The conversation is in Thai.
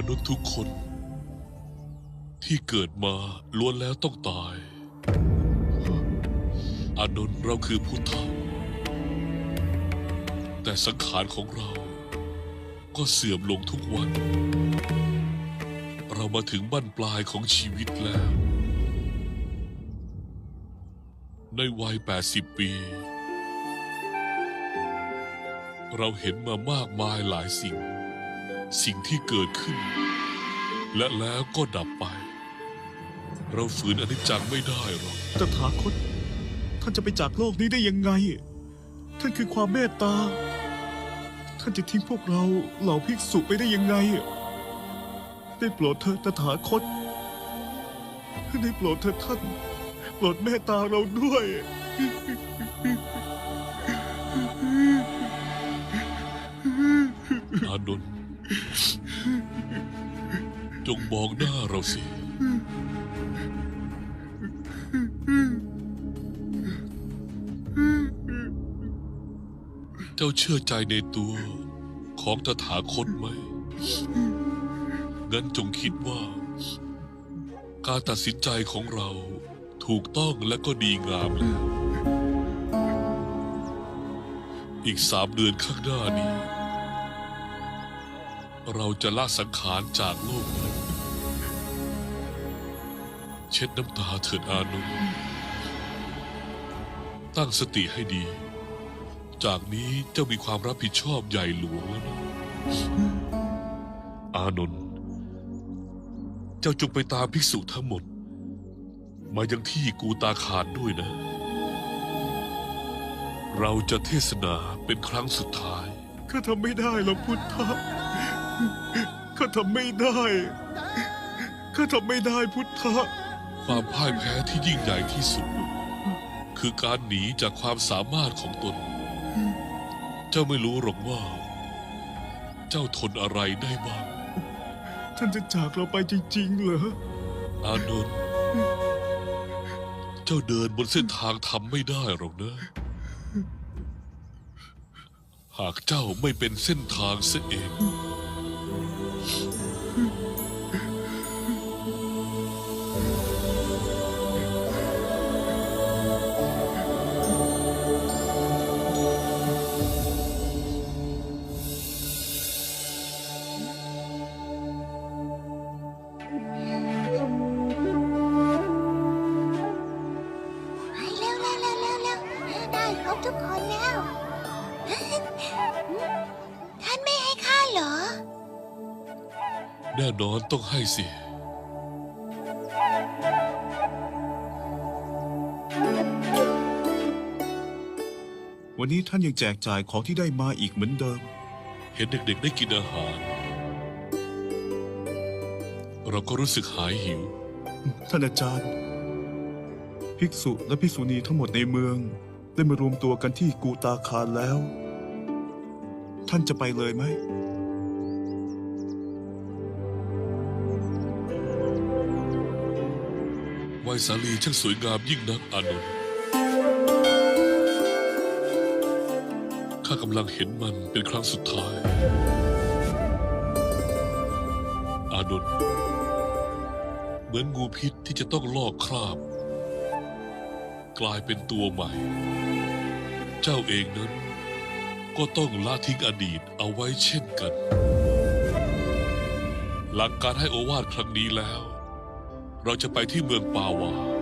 มนุษย์ทุกคน ที่เกิดมาล้วนแล้วต้องตาย อานนท์เราคือผู้ทำแต่สังขารของเราก็เสื่อมลงทุกวัน เรามาถึงบั้นปลายของชีวิตแล้ว ในวัย 80 ปี เราเห็นมามากมายหลายสิ่ง สิ่งที่เกิดขึ้น และแล้วก็ดับไป เราฝืนอนิจจังไม่ได้หรอกตถาคต ท่านจะไปจากโลกนี้ได้ยังไง ท่านคือความเมตตา ท่านจะทิ้งพวกเราเหล่าภิกษุไปได้ยังไง ได้โปรดเถิดตถาคต ได้โปรดเถิดท่าน โปรดเมตตาเราด้วยอานนท์ จงมองหน้าเราสิ เจ้าเชื่อใจในตัวของตถาคตไหม งั้นจงคิดว่า การตัดสินใจของเราถูกต้องและก็ดีงามแล้ว อีกสามเดือนข้างหน้านี้ เราจะละสังขารจากโลกนี้เช็ดน้ำตาเถิดอานนท์ตั้งสติให้ดี จากนี้เจ้ามีความรับผิดชอบใหญ่หลวงแล้วนะอานนท์เจ้าจงไปตามภิกษุทั้งหมด มายังที่กูตาขานด้วยนะ เราจะเทศนาเป็นครั้งสุดท้ายข้าทำไม่ได้หรอกพุทธะ ข้าทำไม่ได้ ข้าทำไม่ได้พุทธะ ความพ่ายแพ้ที่ยิ่งใหญ่ที่สุด คือการหนีจากความสามารถของตน เจ้าไม่รู้หรอกว่า เจ้าทนอะไรได้บ้าง ท่านจะจากเราไปจริงๆเหรอ อานนท์เจ้าเดินบนเส้นทางทำไม่ได้หรอกนะ หากเจ้าไม่เป็นเส้นทางเสียเอง แน่นอนต้องให้สิ วันนี้ท่านยังแจกจ่ายของที่ได้มาอีกเหมือนเดิม เห็นเด็กๆได้กินอาหาร เราก็รู้สึกหายหิว ท่านอาจารย์ ภิกษุและภิกษุณีทั้งหมดในเมือง ได้มารวมตัวกันที่กูตาคารแล้ว ท่านจะไปเลยไหม วัยสาลีช่างสวยงามยิ่งนักอานนท์ข้ากำลังเห็นมันเป็นครั้งสุดท้าย อานนท์เหมือนงูพิษที่จะต้องลอกคราบ กลายเป็นตัวใหม่ เจ้าเองนั้น ก็ต้องละทิ้งอดีตเอาไว้เช่นกัน หลังการให้โอวาทครั้งนี้แล้ว เราจะไปที่เมืองปาวา